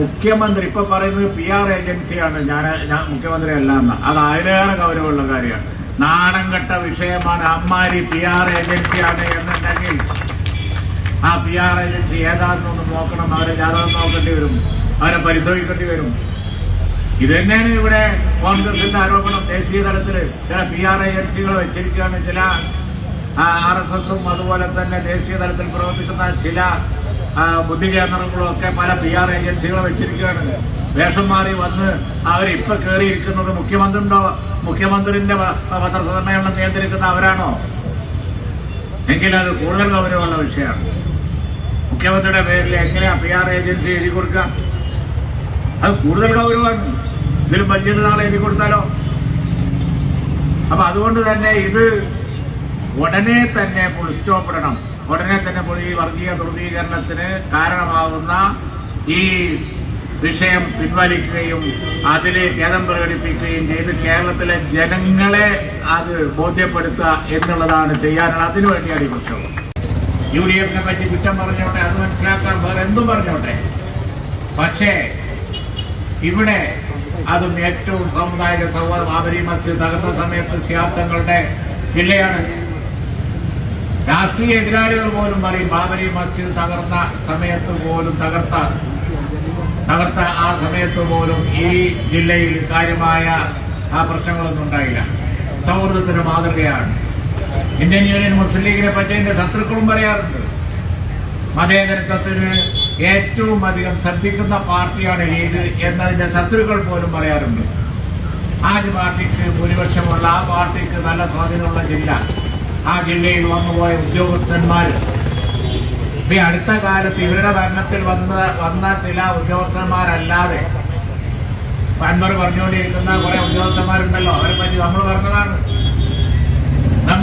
മുഖ്യമന്ത്രി ഇപ്പൊ പറയുന്നത് പി ആർ ഏജൻസിയാണ് ഞാൻ ഞാൻ മുഖ്യമന്ത്രി അല്ല എന്ന്. അത് അതിലേറെ ഗൗരവമുള്ള കാര്യമാണ്. നാണം കെട്ട വിഷയമാണ്. അമ്മാരി പി ആർ ഏജൻസിയാണ് എന്നുണ്ടെങ്കിൽ ആ പി ആർ ഏജൻസി ഏതാണെന്നൊന്ന് നോക്കണം. അവരെ ജാതകം നോക്കേണ്ടി വരും. അവരെ പരിശോധിക്കേണ്ടി വരും. ഇത് തന്നെയാണ് ഇവിടെ കോൺഗ്രസിന്റെ ആരോപണം ദേശീയ തലത്തിൽ ചില പി ആർ ഏജൻസികൾ വെച്ചിരിക്കുകയാണ്. ചില ആർ എസ് എസും അതുപോലെ തന്നെ ദേശീയ തലത്തിൽ പ്രവർത്തിക്കുന്ന ചില ബുദ്ധി കേന്ദ്രങ്ങളും ഒക്കെ പല പി ആർ ഏജൻസികൾ വെച്ചിരിക്കുകയാണ്. വേഷം മാറി വന്ന് അവരിപ്പൊ കയറിയിരിക്കുന്നത് മുഖ്യമന്ത്രിയുടെ മുഖ്യമന്ത്രിന്റെ പത്രസമ്മേളനം നിയന്ത്രിക്കുന്ന അവരാണോ? എങ്കിൽ അത് കൂടുതൽ ഗൗരവമുള്ള വിഷയമാണ്. മുഖ്യമന്ത്രിയുടെ പേരിൽ എങ്ങനെയാ പി ആർ ഏജൻസി എഴുതി കൊടുക്കുക? അത് കൂടുതൽ ഗൗരവമാണ്. ഇതിലും വലിയ നാളെ എഴുതി കൊടുത്താലോ? അപ്പൊ അതുകൊണ്ട് തന്നെ ഇത് ഉടനെ തന്നെ ഫുൾ സ്റ്റോപ്പ് ഇടണം. ഉടനെ തന്നെ ഈ വർഗീയ ധ്രുവീകരണത്തിന് കാരണമാകുന്ന ഈ വിഷയം പിൻവലിക്കുകയും അതിൽ ഖേദം പ്രകടിപ്പിക്കുകയും ചെയ്ത് കേരളത്തിലെ ജനങ്ങളെ അത് ബോധ്യപ്പെടുത്തുക എന്നുള്ളതാണ് ചെയ്യാനുള്ള അതിനുവേണ്ടിയാണ് ഈ പ്രക്ഷോഭം യു ഡി എഫിനെ പറ്റി കുറ്റം പറഞ്ഞോട്ടെ അത് മനസ്സിലാക്കാൻ വേറെ എന്തും പറഞ്ഞോട്ടെ. പക്ഷേ ഇവിടെ അതും ഏറ്റവും സാമുദായിക സൗഹൃദം ബാബരി മസ്ജിദ് തകർന്ന സമയത്ത് ശിയാബ്ദങ്ങളുടെ ജില്ലയാണ്. രാഷ്ട്രീയ എതിരാളികൾ പോലും പറയും ബാബരി മസ്ജിദ് തകർന്ന സമയത്ത് പോലും തകർത്ത തകർത്ത ആ സമയത്ത് പോലും ഈ ജില്ലയിൽ കാര്യമായ ആ പ്രശ്നങ്ങളൊന്നും ഉണ്ടായില്ല. സൗഹൃദത്തിന് മാതൃകയാണ്. ഇന്ത്യൻ യൂണിയൻ മുസ്ലിം ലീഗിനെ പറ്റി എന്റെ ശത്രുക്കളും പറയാറുണ്ട്. മതേതരത്വത്തിന് ഏറ്റവും അധികം ശ്രദ്ധിക്കുന്ന പാർട്ടിയാണ് ലീഗ് എന്നതിന്റെ ശത്രുക്കൾ പോലും പറയാറുണ്ട്. ആ പാർട്ടിക്ക് ഭൂരിപക്ഷമുള്ള ആ പാർട്ടിക്ക് നല്ല സ്വാധീനമുള്ള ജില്ല ആ ജില്ലയിൽ വന്നുപോയ ഉദ്യോഗസ്ഥന്മാർ ഈ അടുത്ത കാലത്ത് ഇവരുടെ ഭരണത്തിൽ വന്ന വന്ന ചില ഉദ്യോഗസ്ഥന്മാരല്ലാതെ അൻവർ പറഞ്ഞുകൊണ്ടിരിക്കുന്ന കുറെ ഉദ്യോഗസ്ഥന്മാരുണ്ടല്ലോ. അവരെ പറ്റി നമ്മൾ പറഞ്ഞ